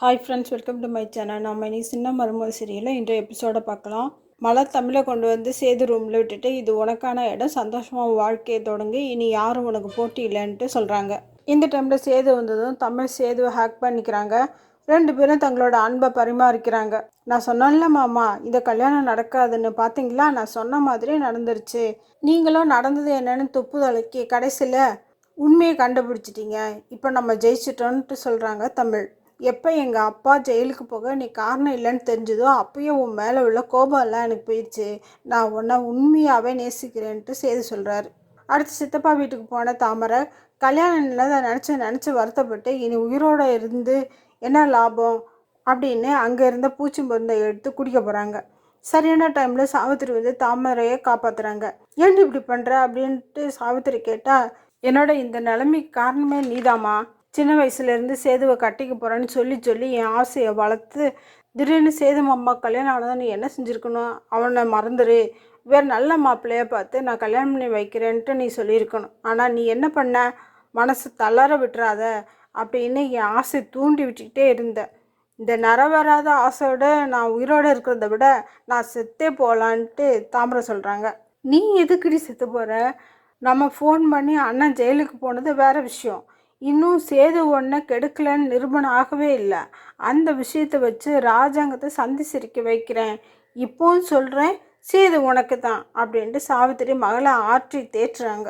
Hi friends welcome to my channel நம்ம இன்னைக்கு சின்ன மருமகள் சீரியலில் இன்றைய எபிசோடை பார்க்கலாம். மழை தமிழை கொண்டு வந்து சேது ரூமில் விட்டுட்டு இது உனக்கான இடம் சந்தோஷமாக வாழ்க்கையை தொடங்கி. இனி யாரும் உனக்கு போட்டி இல்லைன்ட்டு சொல்கிறாங்க இந்த டைமில் சேது வந்ததும் தமிழ் சேதுவை ஹேக் பண்ணிக்கிறாங்க. ரெண்டு பேரும் தங்களோட அன்பை பரிமாறிக்கிறாங்க. நான் சொன்னேன்ல மாமா இந்த கல்யாணம் நடக்காதுன்னு பார்த்தீங்களா நான் சொன்ன மாதிரியே நடந்துருச்சு. நீங்களும் நடந்தது என்னன்னு துப்பு கடைசியில் உண்மையை கண்டுபிடிச்சிட்டீங்க. இப்போ நம்ம ஜெயிச்சிட்டோன்ட்டு சொல்கிறாங்க தமிழ். எப்போ எங்கள் அப்பா ஜெயிலுக்கு போக நீ காரணம் இல்லைன்னு தெரிஞ்சதோ அப்பயே உன் மேலே உள்ள கோபம்லாம் எனக்கு போயிடுச்சு. நான் உன்னை உண்மையாகவே நேசிக்கிறேன்ட்டு செய்து சொல்கிறாரு அடுத்து சித்தப்பா வீட்டுக்கு போன தாமரை கல்யாணம் இல்லாத நினச்சி நினச்சி வருத்தப்பட்டு இனி உயிரோடு இருந்து என்ன லாபம்? அப்படின்னு அங்கே இருந்த பூச்சி மருந்தை எடுத்து குடிக்க போகிறாங்க சரியான டைமில் சாவித்திரி வந்து தாமரையை காப்பாற்றுறாங்க ஏன்டி இப்படி பண்ணுற அப்படின்ட்டு சாவித்திரி கேட்டால் என்னோட இந்த நிலைமைக்கு காரணமே நீதாம்மா. சின்ன வயசுலேருந்து சேதுவை கட்டிக்க போகிறேன்னு சொல்லி சொல்லி என் ஆசையை வளர்த்து திடீர்னு சேது மாமா கல்யாணம் ஆனதான் நீ என்ன செஞ்சுருக்கணும்? அவனை மறந்துரு. வேறு நல்ல மாப்பிள்ளைய பார்த்து நான் கல்யாணம் பண்ணி வைக்கிறேன்ட்டு நீ சொல்லியிருக்கணும். ஆனால் நீ என்ன பண்ண? மனசு தளர விட்டுறாத அப்படின்னு என் ஆசை தூண்டி விட்டுக்கிட்டே இருந்தேன் இந்த நரவராத ஆசையோட நான் உயிரோடு இருக்கிறத விட நான் செத்தே போகலான்ட்டு தாமரை சொல்கிறாங்க நீ எதுக்குடி செத்து போகிற நம்ம ஃபோன் பண்ணி அண்ணன் ஜெயிலுக்கு போனது வேறு விஷயம். இன்னும் சேது ஒன்றை கெடுக்கலன்னு நிரூபணம் ஆகவே இல்லை. அந்த விஷயத்தை வச்சு ராஜாங்கத்தை சந்தி சிரிக்க வைக்கிறேன். இப்போவும் சொல்கிறேன் சேது உனக்கு தான் அப்படின்ட்டு சாவித்திரி மகளை ஆற்றி தேற்றுறாங்க.